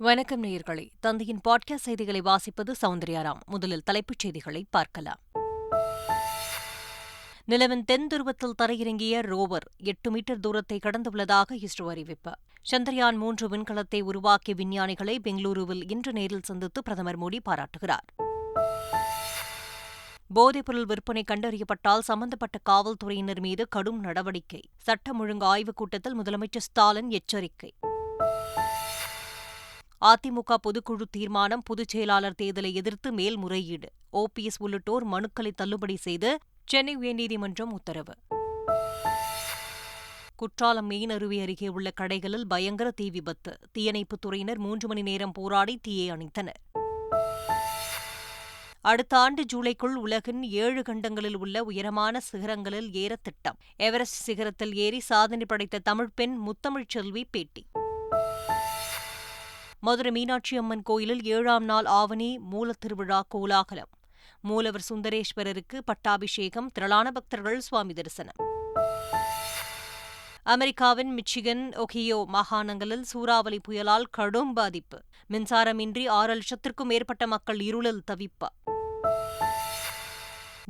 வணக்கம் நேயர்களே. தந்தையின் பாட்காஸ்ட் செய்திகளை வாசிப்பது சௌந்தர்யாராம். முதலில் தலைப்புச் செய்திகளை பார்க்கலாம். நிலவின் தென் துருவத்தில் தரையிறங்கிய ரோவர் எட்டு மீட்டர் தூரத்தை கடந்துள்ளதாக இஸ்ரோ அறிவிப்பு. சந்திரயான் மூன்று விண்கலத்தை உருவாக்கிய விஞ்ஞானிகளை பெங்களூருவில் இன்று நேரில் சந்தித்து பிரதமர் மோடி பாராட்டுகிறார். போதைப்பொருள் விற்பனை கண்டறியப்பட்டால் சம்பந்தப்பட்ட காவல்துறையினர் மீது கடும் நடவடிக்கை. சட்டம் ஒழுங்கு ஆய்வுக் கூட்டத்தில் முதலமைச்சர் ஸ்டாலின் எச்சரிக்கை. அதிமுக பொதுக்குழு தீர்மானம் பொதுச் செயலாளர் தேர்தலை எதிர்த்து மேல்முறையீடு. ஓபிஎஸ் உள்ளிட்டோர் மனுக்களை தள்ளுபடி செய்து சென்னை உயர்நீதிமன்றம் உத்தரவு. குற்றாலம் மெயின் அருவி அருகே உள்ள கடைகளில் பயங்கர தீ விபத்து. தீயணைப்புத் துறையினர் மூன்று மணி நேரம் போராடி தீயை அணைத்தனர். அடுத்த ஆண்டு ஜூலைக்குள் உலகின் ஏழு கண்டங்களில் உள்ள உயரமான சிகரங்களில் ஏற திட்டம் எவரெஸ்ட் சிகரத்தில் ஏறி சாதனை படைத்த தமிழ் பெண் முத்தமிழ்ச் செல்வி பேட்டி. மதுரை மீனாட்சி அம்மன் கோயிலில் ஏழாம் நாள் ஆவணி மூலத்திருவிழா கோலாகலம். மூலவர் சுந்தரேஸ்வரருக்கு பட்டாபிஷேகம் திரளான பக்தர்கள் சுவாமி தரிசனம். அமெரிக்காவின் மிச்சிகன் ஒகியோ மாகாணங்களில் சூறாவளி புயலால் கடும் பாதிப்பு. மின்சாரமின்றி ஆறு லட்சத்திற்கும் மேற்பட்ட மக்கள் இருளில் தவிப்பு.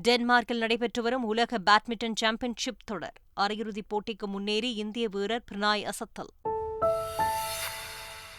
டென்மார்க்கில் நடைபெற்று வரும் உலக பேட்மிண்டன் சாம்பியன்ஷிப் தொடர். அரையிறுதிப் போட்டிக்கு முன்னேறி இந்திய வீரர் பிரணாய் அசத்தல்.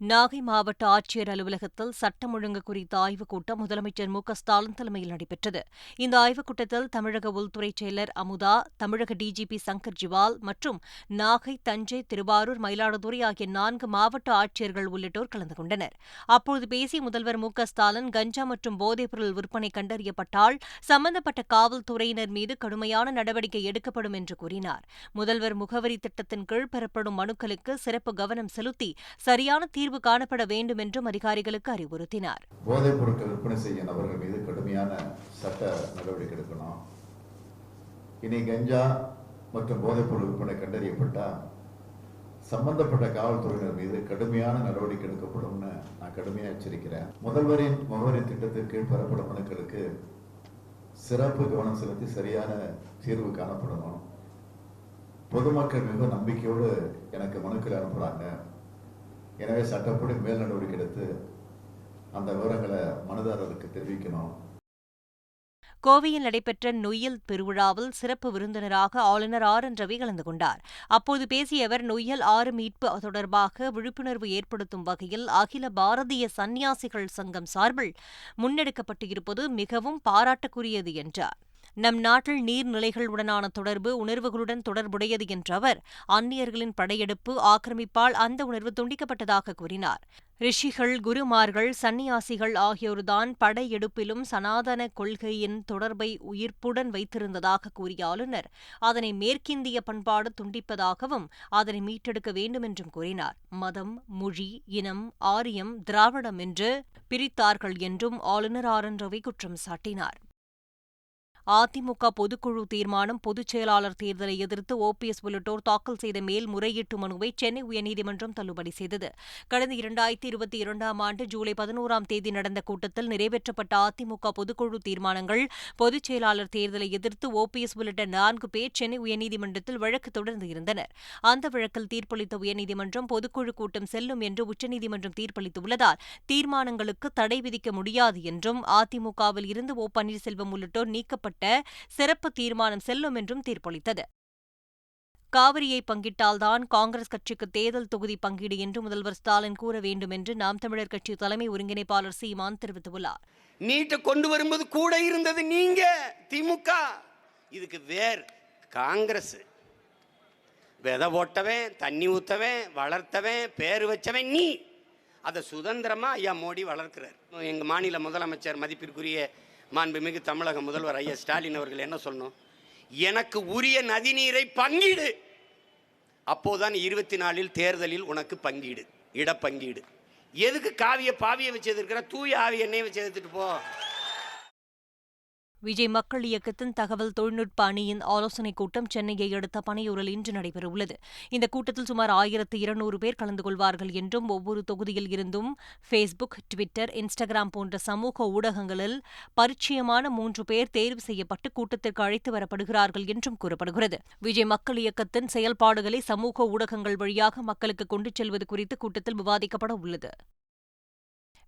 நாகை மாவட்ட ஆட்சியர் அலுவலகத்தில் சட்டம் ஒழுங்கு குறித்த ஆய்வுக் கூட்டம் முதலமைச்சர் மு ஸ்டாலின் தலைமையில் நடைபெற்றது. இந்த ஆய்வுக் கூட்டத்தில் தமிழக உள்துறை செயலர் அமுதா தமிழக டிஜிபி சங்கர் ஜிவால் மற்றும் நாகை தஞ்சை திருவாரூர் மயிலாடுதுறை ஆகிய நான்கு மாவட்ட ஆட்சியர்கள் உள்ளிட்டோர் கலந்து கொண்டனர். அப்போது பேசிய முதல்வர் மு ஸ்டாலின் கஞ்சா மற்றும் போதைப்பொருள் விற்பனை கண்டறியப்பட்டால் சம்பந்தப்பட்ட காவல்துறையினர் மீது கடுமையான நடவடிக்கை எடுக்கப்படும் என்று கூறினார். முதல்வர் முகவரி திட்டத்தின் கீழ் பெறப்படும் மனுக்களுக்கு சிறப்பு கவனம் செலுத்தி சரியான தீர்வு காணப்பட வேண்டும் என்றும் அதிகாரிகளுக்கு அறிவுறுத்தினார். போதைப் பொருட்கள் விற்பனை செய்ய நபர்கள் மீது கடுமையான சட்ட நடவடிக்கை எடுக்கணும். இனி கஞ்சா மற்றும் போதைப் பொருள் விற்பனை கண்டறியப்பட்டால் சம்பந்தப்பட்ட காவல்துறையினர் மீது கடுமையான நடவடிக்கை எடுக்கப்படும்னு நான் கடுமையாக எச்சரிக்கிறேன். முதல்வரின் முகவரி திட்டத்தின் கீழ் பெறப்படும் மனுக்களுக்கு சிறப்பு கவனம் செலுத்தி சரியான தீர்வு காணப்படணும். பொதுமக்கள் மிக நம்பிக்கையோடு எனக்கு மனுக்கள் அனுப்புகிறாங்க எனவே சட்டப்படி மேல் நடவடிக்கை எடுத்து அந்த விவரங்களை மனுதாரருக்கு தெரிவிக்கணும். கோவையில் நடைபெற்ற நொய்யல் திருவிழாவில் சிறப்பு விருந்தினராக ஆளுநர் ஆர் என் ரவி கலந்து கொண்டார். அப்போது பேசிய அவர் நொய்யல் ஆறு மீட்பு தொடர்பாக விழிப்புணர்வு ஏற்படுத்தும் வகையில் அகில பாரதிய சன்னியாசிகள் சங்கம் சார்பில் முன்னெடுக்கப்பட்டு இருப்பது மிகவும் பாராட்டுக்குரியது என்றார். நம் நாட்டில் நீர்நிலைகளுடனான தொடர்பு உணர்வுகளுடன் தொடர்புடையது என்ற அவர் அந்நியர்களின் படையெடுப்பு ஆக்கிரமிப்பால் அந்த உணர்வு துண்டிக்கப்பட்டதாக கூறினார். ரிஷிகள் குருமார்கள் சன்னியாசிகள் ஆகியோர்தான் படையெடுப்பிலும் சனாதன கொள்கையின் தொடர்பை உயிர்ப்புடன் வைத்திருந்ததாக கூறிய ஆளுநர் அதனை மேற்கிந்திய பண்பாடு துண்டிப்பதாகவும் அதனை மீட்டெடுக்க வேண்டும் என்றும் கூறினார். மதம் மொழி இனம் ஆரியம் திராவிடம் என்று பிரித்தார்கள் என்றும் ஆளுநர் ஆர் என் ரவி குற்றம் சாட்டினார். அதிமுக பொதுக்குழு தீர்மானம் பொதுச் செயலாளர் தேர்தலை எதிர்த்து ஓபிஎஸ் உள்ளிட்டோர் தாக்கல் செய்த மேல்முறையீட்டு மனுவை சென்னை உயர்நீதிமன்றம் தள்ளுபடி செய்தது. கடந்த இரண்டாயிரத்தி இருபத்தி இரண்டாம் ஆண்டு ஜூலை பதினோராம் தேதி நடந்த கூட்டத்தில் நிறைவேற்றப்பட்ட அதிமுக பொதுக்குழு தீர்மானங்கள் பொதுச் செயலாளர் தேர்தலை எதிர்த்து ஓபிஎஸ் உள்ளிட்ட நான்கு பேர் சென்னை உயர்நீதிமன்றத்தில் வழக்கு தொடர்ந்து இருந்தனர். அந்த வழக்கில் தீர்ப்பளித்த உயர்நீதிமன்றம் பொதுக்குழு கூட்டம் செல்லும் என்று உச்சநீதிமன்றம் தீர்ப்பளித்துள்ளதால் தீர்மானங்களுக்கு தடை விதிக்க முடியாது என்றும் அதிமுகவில் இருந்து ஓ. பன்னீர்செல்வம் உள்ளிட்டோர் நீக்கப்பட்டு செய்யப்பட்ட சிறப்பு தீர்மானம் செல்லும் என்றும் தீர்ப்பளித்தது. காவிரியை பங்கிட்டால்தான் காங்கிரஸ் கட்சிக்கு தேர்தல் தொகுதி பங்கீடு என்று முதல்வர் ஸ்டாலின் கூற வேண்டும் என்று நாம் தமிழர் கட்சி தலைமை ஒருங்கிணைப்பாளர் சீமான் தெரிவித்துள்ளார். நீட்டை கொண்டு வரும்போது கூட இருந்தது நீங்க திமுக. இதுக்கு வேர் காங்கிரஸ். விதை போட்டவன் தண்ணி ஊத்தவன் வளர்த்தவன் பேர் வச்சவன் நீ. அதை சுதந்திரமா ஐயா மோடி வளர்க்கிறார். எங்க மாநில முதலமைச்சர் மதிப்பிற்குரிய மாண்புமிகு தமிழக முதல்வர் ஐயா ஸ்டாலின் அவர்கள் என்ன சொன்னோம் எனக்கு உரிய நதிநீரை பங்கீடு. அப்போதான் இருபத்தி நாலில் தேர்தலில் உனக்கு பங்கீடு இடப்பங்கீடு. எதுக்கு காவிய பாவியை வச்சு எதிர்க்கிற? தூய ஆவி என்னையும் வச்சு எதிர்த்துட்டு போ. விஜய் மக்கள் இயக்கத்தின் தகவல் தொழில்நுட்ப அணியின் ஆலோசனைக் கூட்டம் சென்னையை அடுத்த பனையூரில் இன்று நடைபெறவுள்ளது. இந்த கூட்டத்தில் சுமார் ஆயிரத்து இருநூறு பேர் கலந்து கொள்வார்கள் என்றும் ஒவ்வொரு தொகுதியில் இருந்தும் ஃபேஸ்புக் ட்விட்டர் இன்ஸ்டாகிராம் போன்ற சமூக ஊடகங்களில் பரிச்சயமான மூன்று பேர் தேர்வு செய்யப்பட்டு கூட்டத்திற்கு அழைத்து வரப்படுகிறார்கள் என்றும் கூறப்படுகிறது. விஜய் மக்கள் இயக்கத்தின் செயல்பாடுகளை சமூக ஊடகங்கள் வழியாக மக்களுக்கு கொண்டு செல்வது குறித்து கூட்டத்தில் விவாதிக்கப்பட உள்ளது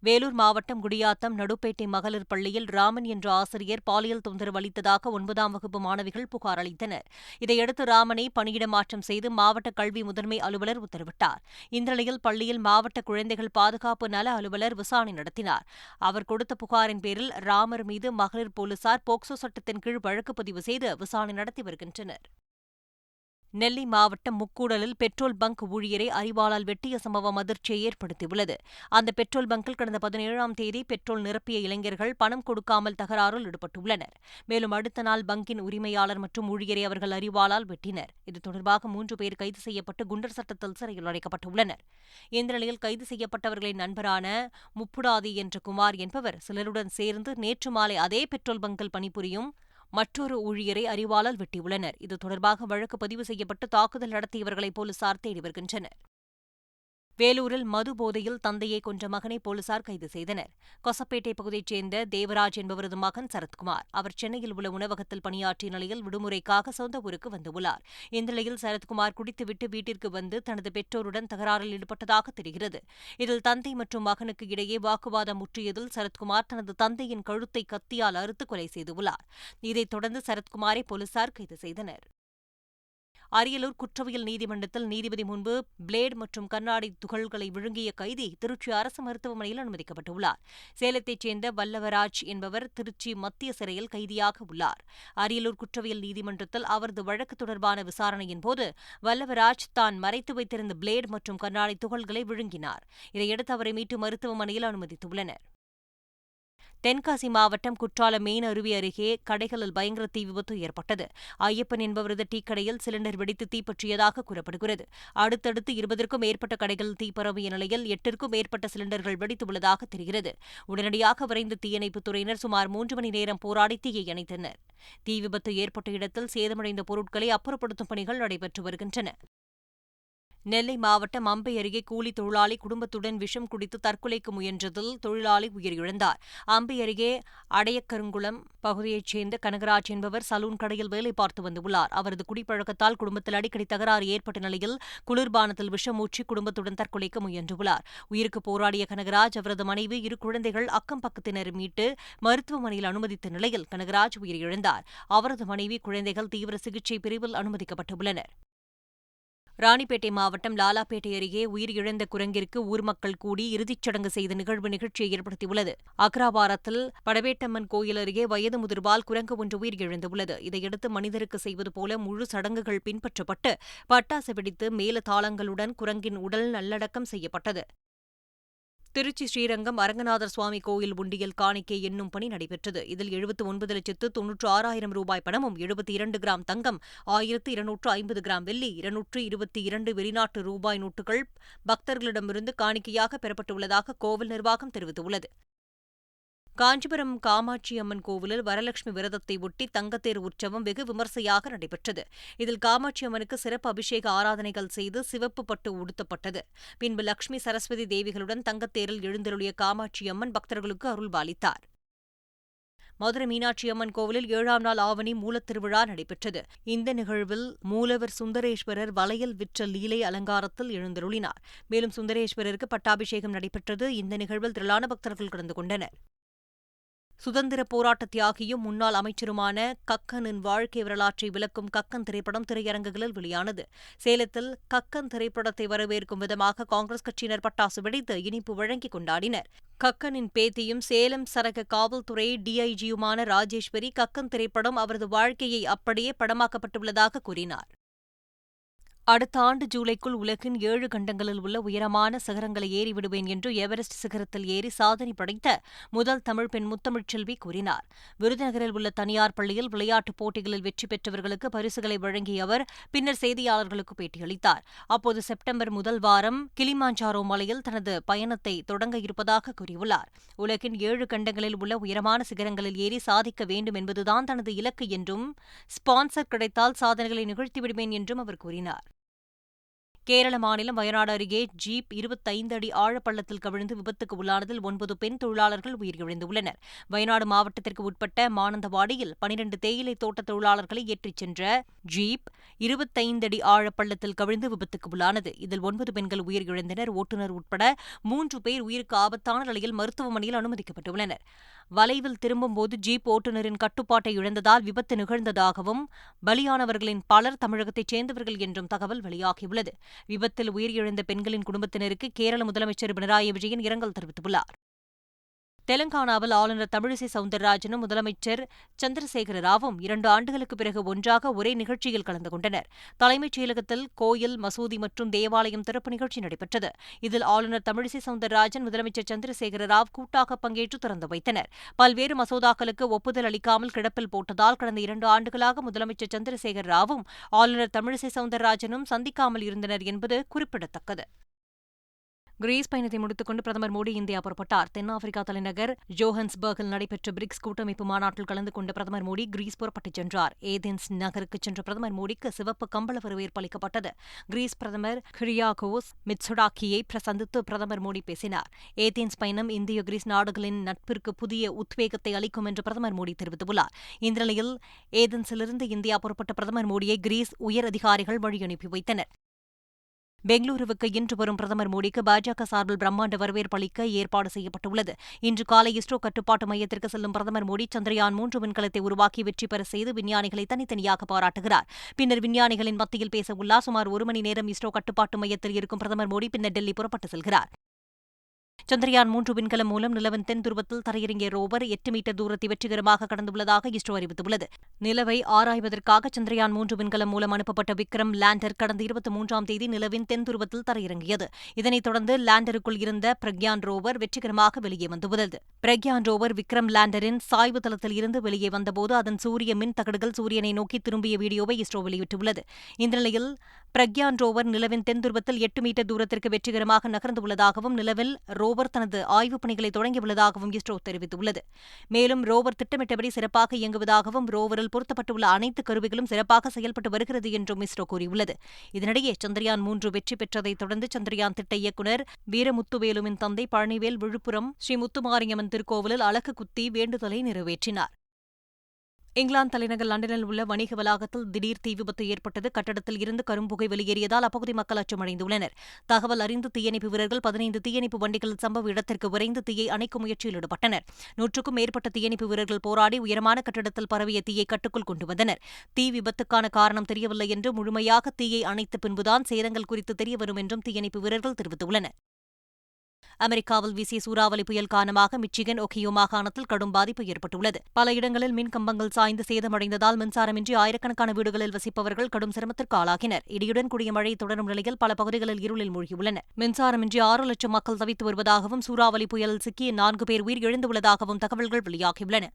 வேலூர் மாவட்டம் குடியாத்தம் நடுப்பேட்டை மகளிர் பள்ளியில் ராமன் என்ற ஆசிரியர் பாலியல் தொந்தரவு அளித்ததாக ஒன்பதாம் வகுப்பு மாணவிகள் புகார் அளித்தனர். இதையடுத்து ராமனை பணியிட மாற்றம் செய்து மாவட்ட கல்வி முதன்மை அலுவலர் உத்தரவிட்டார். இந்த நிலையில் பள்ளியில் மாவட்ட குழந்தைகள் பாதுகாப்பு நல அலுவலர் விசாரணை நடத்தினார். அவர் கொடுத்த புகாரின் பேரில் ராமர் மீது மகளிர் போலீசார் போக்சோ சட்டத்தின் கீழ் வழக்கு பதிவு செய்து விசாரணை நடத்தி வருகின்றனர். நெல்லை மாவட்டம் முக்கூடலில் பெட்ரோல் பங்க் ஊழியரை அறிவாளால் வெட்டிய சம்பவம் அதிர்ச்சியை ஏற்படுத்தியுள்ளது. அந்த பெட்ரோல் பங்கில் கடந்த பதினேழாம் தேதி பெட்ரோல் நிரப்பிய இளைஞர்கள் பணம் கொடுக்காமல் தகராறில் ஈடுபட்டுள்ளனர். மேலும் அடுத்த நாள் பங்கின் உரிமையாளர் மற்றும் ஊழியரை அவர்கள் அறிவாளால் வெட்டினர். இது தொடர்பாக மூன்று பேர் கைது செய்யப்பட்டு குண்டர் சட்டத்தில் சிறையில் அடைக்கப்பட்டுள்ளனர். இந்த நிலையில் கைது செய்யப்பட்டவர்களின் நண்பரான முப்புடாதி என்ற குமார் என்பவர் சிலருடன் சேர்ந்து நேற்று மாலை அதே பெட்ரோல் பங்கில் பணிபுரியும் மற்றொரு ஊழியரை அறிவாளால் வெட்டியுள்ளனர். இது தொடர்பாக வழக்கு பதிவு செய்யப்பட்டு தாக்குதல் நடத்தியவர்களை போலீசார் தேடி வருகின்றனர். வேலூரில் மது போதையில் தந்தையை கொன்ற மகனை போலீசார் கைது செய்தனர். கொசப்பேட்டை பகுதியைச் சேர்ந்த தேவராஜ் என்பவரது மகன் சரத்குமார் அவர் சென்னையில் உள்ள உணவகத்தில் பணியாற்றிய நிலையில் விடுமுறைக்காக சொந்த ஊருக்கு வந்துள்ளார். இந்த நிலையில் சரத்குமார் குடித்துவிட்டு வீட்டிற்கு வந்து தனது பெற்றோருடன் தகராறில் ஈடுபட்டதாக தெரிகிறது. இதில் தந்தை மற்றும் மகனுக்கு இடையே வாக்குவாதம் முற்றியதில் சரத்குமார் தனது தந்தையின் கழுத்தை கத்தியால் அறுத்து கொலை செய்துள்ளார். இதைத் தொடர்ந்து சரத்குமாரை போலீசார் கைது செய்தனர். அரியலூர் குற்றவியல் நீதிமன்றத்தில் நீதிபதி முன்பு பிளேட் மற்றும் கண்ணாடி துகள்களை விழுங்கிய கைதி திருச்சி அரசு மருத்துவமனையில் அனுமதிக்கப்பட்டுள்ளார். சேலத்தைச் சேர்ந்த வல்லவராஜ் என்பவர் திருச்சி மத்திய சிறையில் கைதியாக உள்ளார். அரியலூர் குற்றவியல் நீதிமன்றத்தில் அவரது வழக்கு தொடர்பான விசாரணையின் போது வல்லவராஜ் தான் மறைத்து வைத்திருந்த பிளேட் மற்றும் கண்ணாடி துகள்களை விழுங்கினார். இதையடுத்து அவரை மீட்டு மருத்துவமனையில் அனுமதித்துள்ளனர். தென்காசி மாவட்டம் குற்றாலம் மெயின் அருவி அருகே கடைகளில் பயங்கர தீ விபத்து ஏற்பட்டது. ஐயப்பன் என்பவரது டீக்கடையில் சிலிண்டர் வெடித்து தீப்பற்றியதாக கூறப்படுகிறது. அடுத்தடுத்து இருபதற்கும் மேற்பட்ட கடைகள் தீ பரவிய நிலையில் எட்டிற்கும் மேற்பட்ட சிலிண்டர்கள் வெடித்துள்ளதாக தெரிகிறது. உடனடியாக விரைந்த தீயணைப்புத் துறையினர் சுமார் மூன்று மணி நேரம் போராடி தீயை அணைத்தனர். தீ விபத்து ஏற்பட்ட இடத்தில் சேதமடைந்த பொருட்களை அப்புறப்படுத்தும் பணிகள் நடைபெற்று வருகின்றன. நெல்லை மாவட்டம் அம்பை அருகே கூலி தொழிலாளி குடும்பத்துடன் விஷம் குடித்து தற்கொலைக்கு முயன்றதில் தொழிலாளி உயிரிழந்தார். அம்பை அருகே அடையக்கருங்குளம் பகுதியைச் சேர்ந்த கனகராஜ் என்பவர் சலூன் கடையில் வேலை பார்த்து வந்துள்ளார். அவரது குடிப்பழக்கத்தால் குடும்பத்தில் அடிக்கடி தகராறு ஏற்பட்ட நிலையில் குளிர்பானத்தில் விஷம் ஊற்றி குடும்பத்துடன் தற்கொலைக்கு முயன்றுள்ளார். உயிருக்கு போராடிய கனகராஜ் அவரது மனைவி இரு குழந்தைகள் அக்கம் பக்கத்தினர் மீட்டு மருத்துவமனையில் அனுமதித்த நிலையில் கனகராஜ் உயிரிழந்தார். அவரது மனைவி குழந்தைகள் தீவிர சிகிச்சை பிரிவில் அனுமதிக்கப்பட்டுள்ளனர். ராணிப்பேட்டை மாவட்டம் லாலாப்பேட்டை அருகே உயிரிழந்த குரங்கிற்கு ஊர் மக்கள் கூடி இறுதிச் சடங்கு செய்த நிகழ்வு நிகழ்ச்சியை ஏற்படுத்தியுள்ளது. அக்ராபாரத்தில் படவேட்டம்மன் கோயில் அருகே வயது முதிர்வால் குரங்கு ஒன்று உயிரிழந்துள்ளது. இதையடுத்து மனிதருக்கு செய்வது போல முழு சடங்குகள் பின்பற்றப்பட்டு பட்டாசு வெடித்து மேல தாளங்களுடன் குரங்கின் உடல் நல்லடக்கம் செய்யப்பட்டது. திருச்சி ஸ்ரீரங்கம் அரங்கநாதர் சுவாமி கோயில் உண்டியல் காணிக்கை என்னும் பணி நடைபெற்றது. இதில் எழுபத்து ஒன்பது லட்சத்து தொன்னூற்று ஆறாயிரம் ரூபாய் பணமும் எழுபத்தி இரண்டு கிராம் தங்கம் ஆயிரத்து இருநூற்று ஐம்பது கிராம் வெள்ளி இருநூற்று இருபத்தி இரண்டு வெளிநாட்டு ரூபாய் நோட்டுகள் பக்தர்களிடமிருந்து காணிக்கையாக பெறப்பட்டுள்ளதாக கோவில் நிர்வாகம் தெரிவித்துள்ளது. காஞ்சிபுரம் காமாட்சி அம்மன் கோவிலில் வரலட்சுமி விரதத்தை ஒட்டி தங்கத்தேர் உற்சவம் வெகு விமர்சையாக நடைபெற்றது. இதில் காமாட்சி அம்மனுக்கு சிறப்பு அபிஷேக ஆராதனைகள் செய்து சிவப்பு பட்டு உடுத்தப்பட்டது. பின்பு லட்சுமி சரஸ்வதி தேவிகளுடன் தங்கத்தேரில் எழுந்தருளிய காமாட்சி அம்மன் பக்தர்களுக்கு அருள்பாலித்தார் மதுரை மீனாட்சி அம்மன் கோவிலில் ஏழாம் நாள் ஆவணி மூலத்திருவிழா நடைபெற்றது. இந்த நிகழ்வில் மூலவர் சுந்தரேஸ்வரர் வளையல் விற்ற லீலை அலங்காரத்தில் எழுந்தருளினார். மேலும் சுந்தரேஸ்வரருக்கு பட்டாபிஷேகம் நடைபெற்றது. இந்த நிகழ்வில் திரளான பக்தர்கள் கலந்து கொண்டனர். சுதந்திர போராட்ட தியாகியும் முன்னாள் அமைச்சருமான கக்கனின் வாழ்க்கை வரலாற்றை விளக்கும் கக்கன் திரைப்படம் திரையரங்குகளில் வெளியானது. சேலத்தில் கக்கன் திரைப்படத்தை வரவேற்கும் விதமாக காங்கிரஸ் கட்சியினர் பட்டாசு வெடித்து இனிப்பு வழங்கி கொண்டாடினர். கக்கனின் பேத்தியும் சேலம் சரக காவல்துறை டிஐஜியுமான ராஜேஸ்வரி கக்கன் திரைப்படம் அவரது வாழ்க்கையை அப்படியே படமாக்கப்பட்டுள்ளதாக கூறினார். அடுத்த ஆண்டு ஜூலைக்குள் உலகின் ஏழு கண்டங்களில் உள்ள உயரமான சிகரங்களை ஏறிவிடுவேன் என்று எவரெஸ்ட் சிகரத்தில் ஏறி சாதனை படைத்த முதல் தமிழ் பெண் முத்தமிழ்ச்செல்வி கூறினார். விருதுநகரில் உள்ள தனியார் பள்ளியில் விளையாட்டுப் போட்டிகளில் வெற்றி பெற்றவர்களுக்கு பரிசுகளை வழங்கிய அவர் பின்னர் செய்தியாளர்களுக்கு பேட்டியளித்தார். அப்போது செப்டம்பர் முதல் வாரம் கிளிமாஞ்சாரோ மலையில் தனது பயணத்தை தொடங்க இருப்பதாக கூறியுள்ளார். உலகின் ஏழு கண்டங்களில் உள்ள உயரமான சிகரங்களில் ஏறி சாதிக்க வேண்டும் என்பதுதான் தனது இலக்கு என்றும் ஸ்பான்சர் கிடைத்தால் சாதனைகளை நிகழ்த்திவிடுவேன் என்றும் அவர் கூறினார். கேரள மாநிலம் வயநாடு அருகே ஜீப் இருபத்தைந்து அடி ஆழப்பள்ளத்தில் கவிழ்ந்து விபத்துக்கு உள்ளானதில் ஒன்பது பெண் தொழிலாளர்கள் உயிரிழந்துள்ளனர். வயநாடு மாவட்டத்திற்கு உட்பட்ட மானந்தவாடியில் பனிரண்டு தேயிலை தோட்ட தொழிலாளர்களை ஏற்றிச் சென்ற ஜீப் இருபத்தைந்து அடி ஆழப்பள்ளத்தில் கவிழ்ந்து விபத்துக்கு உள்ளானது. இதில் ஒன்பது பெண்கள் உயிரிழந்தனர். ஓட்டுநர் உட்பட மூன்று பேர் உயிருக்கு ஆபத்தான நிலையில் மருத்துவமனையில் அனுமதிக்கப்பட்டுள்ளனர். வளைவில் திரும்பும்போது ஜீப் ஓட்டுநரின் கட்டுப்பாட்டை இழந்ததால் விபத்து நிகழ்ந்ததாகவும் பலியானவர்களின் பலர் தமிழகத்தைச் சேர்ந்தவர்கள் என்றும் தகவல் வெளியாகியுள்ளது. விபத்தில் உயிரிழந்த பெண்களின் குடும்பத்தினருக்கு கேரள முதலமைச்சர் பினராயி விஜயன் இரங்கல் தெரிவித்துள்ளார். தெலங்கானாவில் ஆளுநர் தமிழிசை சவுந்தரராஜனும் முதலமைச்சர் சந்திரசேகர ராவும் இரண்டு ஆண்டுகளுக்கு பிறகு ஒன்றாக ஒரே நிகழ்ச்சியில் கலந்து கொண்டனர். தலைமைச் செயலகத்தில் கோயில் மசூதி மற்றும் தேவாலயம் திறப்பு நிகழ்ச்சி நடைபெற்றது. இதில் ஆளுநர் தமிழிசை சவுந்தரராஜன் முதலமைச்சர் சந்திரசேகர ராவ் கூட்டாக பங்கேற்று திறந்து வைத்தனர். பல்வேறு மசோதாக்களுக்கு ஒப்புதல் அளிக்காமல் கிடப்பில் போட்டதால் கடந்த இரண்டு ஆண்டுகளாக முதலமைச்சர் சந்திரசேகர ராவும் ஆளுநர் தமிழிசை சவுந்தரராஜனும் சந்திக்காமல் இருந்தனர் என்பது குறிப்பிடத்தக்கது. கிரீஸ் பயணத்தை முடித்துக்கொண்டு பிரதமர் மோடி இந்தியா புறப்பட்டார். தென்னாப்பிரிக்கா தலைநகர் ஜோஹன்ஸ்பர்கில் நடைபெற்ற பிரிக்ஸ் கூட்டமைப்பு மாநாட்டில் கலந்து கொண்ட பிரதமர் மோடி கிரீஸ் புறப்பட்டுச் சென்றார். ஏதென்ஸ் நகருக்கு சென்ற பிரதமர் மோடிக்கு சிவப்பு கம்பள வரவேற்பு அளிக்கப்பட்டது. கிரீஸ் பிரதமர் கிரியாகோஸ் மிட்சுடாக்கியை சந்தித்து பிரதமர் மோடி பேசினார். ஏதென்ஸ் பயணம் இந்திய கிரீஸ் நாடுகளின் நட்பிற்கு புதிய உத்வேகத்தை அளிக்கும் என்று பிரதமர் மோடி தெரிவித்துள்ளார். இந்நிலையில் ஏதென்ஸிலிருந்து இந்தியா புறப்பட்ட பிரதமர் மோடியை கிரீஸ் உயர் அதிகாரிகள் வழியனுப்பி வைத்தனர். பெங்களூருவுக்கு இன்று வரும் பிரதமர் மோடிக்கு பாஜக சார்பில் பிரம்மாண்ட வரவேற்பு அளிக்க ஏற்பாடு செய்யப்பட்டுள்ளது. இன்று காலை இஸ்ரோ கட்டுப்பாட்டு மையத்திற்கு செல்லும் பிரதமர் மோடி சந்திரயான் மூன்று விண்கலத்தை உருவாக்கி வெற்றி பெற செய்து விஞ்ஞானிகளை தனித்தனியாக பாராட்டுகிறார். பின்னர் விஞ்ஞானிகளின் மத்தியில் பேச உள்ளார் சுமார் ஒரு மணி நேரம் இஸ்ரோ கட்டுப்பாட்டு மையத்தில் இருக்கும் பிரதமர் மோடி பின்னர் டெல்லி புறப்பட்டு செல்கிறார். சந்திரயான் மூன்று விண்கலம் மூலம் நிலவின் தென் துருவத்தில் தரையிறங்கிய ரோவர் எட்டு மீட்டர் தூரத்தை வெற்றிகரமாக கடந்துள்ளதாக இஸ்ரோ அறிவித்துள்ளது. நிலவை ஆராய்வதற்காக சந்திரயான் மூன்று விண்கலம் மூலம் அனுப்பப்பட்ட விக்ரம் லேண்டர் கடந்த இருபத்தி மூன்றாம் தேதி நிலவின் தென் துருவத்தில் தரையிறங்கியது. இதனைத் தொடர்ந்து லேண்டருக்குள் இருந்த பிரக்யான் ரோவர் வெற்றிகரமாக வெளியே வந்துள்ளது. பிரக்யான் ரோவர் விக்ரம் லேண்டரின் சாய்வு தளத்தில் இருந்து வெளியே வந்தபோது அதன் சூரிய மின் தகடுகள் சூரியனை நோக்கி திரும்பிய வீடியோவை இஸ்ரோ வெளியிட்டுள்ளது. இந்த நிலையில் பிரக்யான் ரோவர் நிலவின் தென் துருவத்தில் எட்டு மீட்டர் தூரத்திற்கு வெற்றிகரமாக நகர்ந்துள்ளதாகவும் நிலவில் ரோவர் தனது ஆய்வுப் பணிகளை தொடங்கியுள்ளதாகவும் இஸ்ரோ தெரிவித்துள்ளது. மேலும் ரோவர் திட்டமிட்டபடி சிறப்பாக இயங்குவதாகவும் ரோவரில் பொருத்தப்பட்டுள்ள அனைத்து கருவிகளும் சிறப்பாக செயல்பட்டு வருகிறது என்றும் இஸ்ரோ கூறியுள்ளது. இதனிடையே சந்திரயான் மூன்று வெற்றி பெற்றதைத் தொடர்ந்து சந்திரயான் திட்ட இயக்குநர் வீரமுத்துவேலுவின் தந்தை பழனிவேல் விழுப்புரம் ஸ்ரீ முத்துமாரியம்மன் திருக்கோவிலில் அலகு குத்தி வேண்டுதலை நிறைவேற்றினார். இங்கிலாந்து தலைநகர் லண்டனில் உள்ள வணிக வளாகத்தில் திடீர் தீ விபத்து ஏற்பட்டது. கட்டடத்தில் இருந்து கரும்புகை வெளியேறியதால் அப்பகுதி மக்கள் அச்சமடைந்துள்ளனர். தகவல் அறிந்து தீயணைப்பு வீரர்கள் பதினைந்து தீயணைப்பு வண்டிகள் சம்பவ இடத்திற்கு விரைந்து தீயை அணைக்கும் முயற்சியில் ஈடுபட்டனர். நூற்றுக்கும் மேற்பட்ட தீயணைப்பு வீரர்கள் போராடி உயரமான கட்டடத்தில் பரவிய தீயை கட்டுக்குள் கொண்டு வந்தனர். தீ விபத்துக்கான காரணம் தெரியவில்லை என்று முழுமையாக தீயை அணைத்த பின்புதான் சேதங்கள் குறித்து தெரியவரும் என்றும் தீயணைப்பு வீரர்கள் தெரிவித்துள்ளனர். அமெரிக்காவில் வீசிய சூறாவளி புயல் காரணமாக மிச்சிகன் ஒகியோ மாகாணத்தில் கடும் பாதிப்பு ஏற்பட்டுள்ளது. பல இடங்களில் மின் கம்பங்கள் சாய்ந்து சேதமடைந்ததால் மின்சாரமின்றி ஆயிரக்கணக்கான வீடுகளில் வசிப்பவர்கள் கடும் சிரமத்திற்கு ஆளாகினர். இடியுடன் கூடிய மழை தொடரும் நிலையில் பல பகுதிகளில் இருளில் மூழ்கியுள்ளனர் மின்சாரமின்றி ஆறு லட்சம் மக்கள் தவித்து வருவதாகவும் சூறாவளி புயலில் சிக்கிய நான்கு பேர் உயிர் எழுந்துள்ளதாகவும் தகவல்கள் வெளியாகியுள்ளன.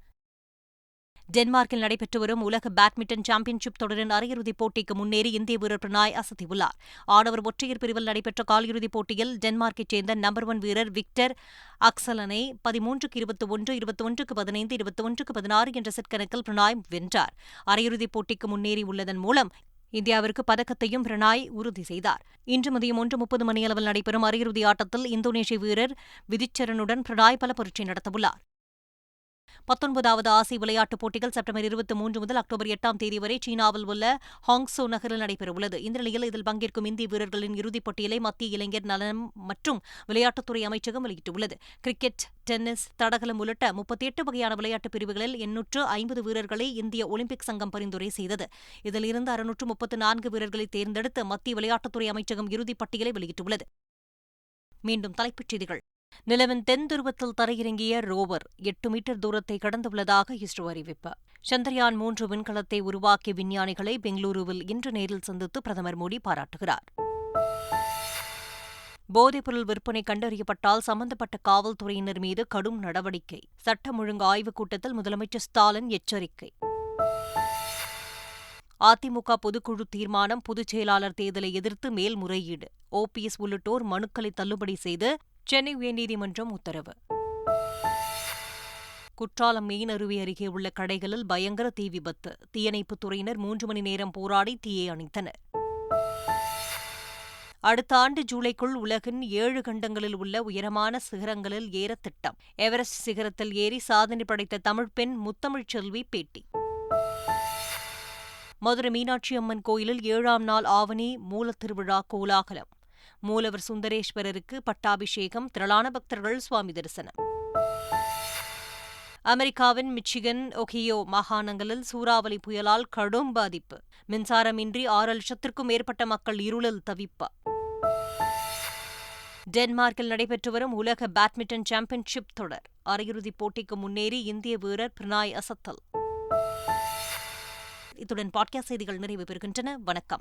டென்மார்க்கில் நடைபெற்று வரும் உலக பேட்மிண்டன் சாம்பியன்ஷிப் தொடரின் அரையிறுதிப் போட்டிக்கு முன்னேறி இந்திய வீரர் பிரணாய் அசத்தியுள்ளார். ஆடவர் ஒற்றையர் பிரிவில் நடைபெற்ற காலிறுதிப் போட்டியில் டென்மார்க்கைச் சேர்ந்த நம்பர் ஒன் வீரர் விக்டர் அக்சலனை பதிமூன்றுக்கு இருபத்தி ஒன்று இருபத்தி ஒன்றுக்கு பதினைந்து இருபத்தி ஒன்றுக்கு பதினாறு என்ற செட் கணக்கில் பிரணாய் வென்றார். அரையிறுதிப் போட்டிக்கு முன்னேறியுள்ளதன் மூலம் இந்தியாவிற்கு பதக்கத்தையும் பிரணாய் உறுதி செய்தார். இன்று மதியம் ஒன்று முப்பது மணியளவில் நடைபெறும் அரையிறுதி ஆட்டத்தில் இந்தோனேஷிய வீரர் விதிச்சரனுடன் பிரணாய் பல பரீட்சை நடத்தவுள்ளார். பத்தொன்பதாவது ஆசிய விளையாட்டுப் போட்டிகள் செப்டம்பர் இருபத்தி மூன்று முதல் அக்டோபர் எட்டாம் தேதி வரை சீனாவில் உள்ள ஹாங்சோ நகரில் நடைபெறவுள்ளது. இந்த நிலையில் இதில் பங்கேற்கும் இந்திய வீரர்களின் இறுதிப் பட்டியலை மத்திய இளைஞர் நலன் மற்றும் விளையாட்டுத்துறை அமைச்சகம் வெளியிட்டுள்ளது. கிரிக்கெட் டென்னிஸ் தடகளம் உள்ளிட்ட முப்பத்தி எட்டு வகையான விளையாட்டுப் பிரிவுகளில் எண்ணூற்று ஐம்பது வீரர்களை இந்திய ஒலிம்பிக் சங்கம் பரிந்துரை செய்தது. இதிலிருந்து அறுநூற்று முப்பத்து நான்கு வீரர்களை தேர்ந்தெடுத்து மத்திய விளையாட்டுத்துறை அமைச்சகம் இறுதிப் பட்டியலை வெளியிட்டுள்ளது. மீண்டும் தலைப்புச் செய்திகள். நிலவின் தென் துருவத்தில் தரையிறங்கிய ரோவர் எட்டு மீட்டர் தூரத்தை கடந்துள்ளதாக இஸ்ரோ அறிவிப்பு. சந்திரயான் மூன்று விண்கலத்தை உருவாக்கிய விஞ்ஞானிகளை பெங்களூருவில் இன்று நேரில் சந்தித்து பிரதமர் மோடி பாராட்டுகிறார். போதைப்பொருள் விற்பனை கண்டறியப்பட்டால் சம்பந்தப்பட்ட காவல்துறையினர் மீது கடும் நடவடிக்கை. சட்டம் ஒழுங்கு ஆய்வுக் கூட்டத்தில் முதலமைச்சர் ஸ்டாலின் எச்சரிக்கை. அதிமுக பொதுக்குழு தீர்மானம் பொதுச் செயலாளர் தேர்தலை எதிர்த்து மேல்முறையீடு. ஓபிஎஸ் உள்ளிட்டோர் மனுக்களை தள்ளுபடி செய்து சென்னை உயர்நீதிமன்றம் உத்தரவு. குற்றாலம் மீனருவி அருகே உள்ள கடைகளில் பயங்கர தீ விபத்து. தீயணைப்புத் துறையினர் மூன்று மணி நேரம் போராடி தீயை அணைத்தனர். அடுத்த ஆண்டு ஜூலைக்குள் உலகின் ஏழு கண்டங்களில் உள்ள உயரமான சிகரங்களில் ஏற திட்டம். எவரெஸ்ட் சிகரத்தில் ஏறி சாதனை படைத்த தமிழ் பெண் முத்தமிழ் செல்வி பேட்டி. மதுரை மீனாட்சி அம்மன் கோயிலில் ஏழாம் நாள் ஆவணி மூலத்திருவிழா கோலாகலம். மூலவர் சுந்தரேஸ்வரருக்கு பட்டாபிஷேகம் திரளான பக்தர்கள் சுவாமி தரிசனம். அமெரிக்காவின் மிச்சிகன் ஒஹியோ மாகாணங்களில் சூறாவளி புயலால் கடும் பாதிப்பு. மின்சாரமின்றி ஆறு லட்சத்திற்கும் மேற்பட்ட மக்கள் இருளில் தவிப்பு. டென்மார்க்கில் நடைபெற்று வரும் உலக பேட்மிண்டன் சாம்பியன்ஷிப் தொடர். அரையிறுதிப் போட்டிக்கு முன்னேறி இந்திய வீரர் பிரணாய் அசத்தல். இத்துடன் பாட்காஸ்ட் செய்திகள் நிறைவு பெறுகின்றன. வணக்கம்.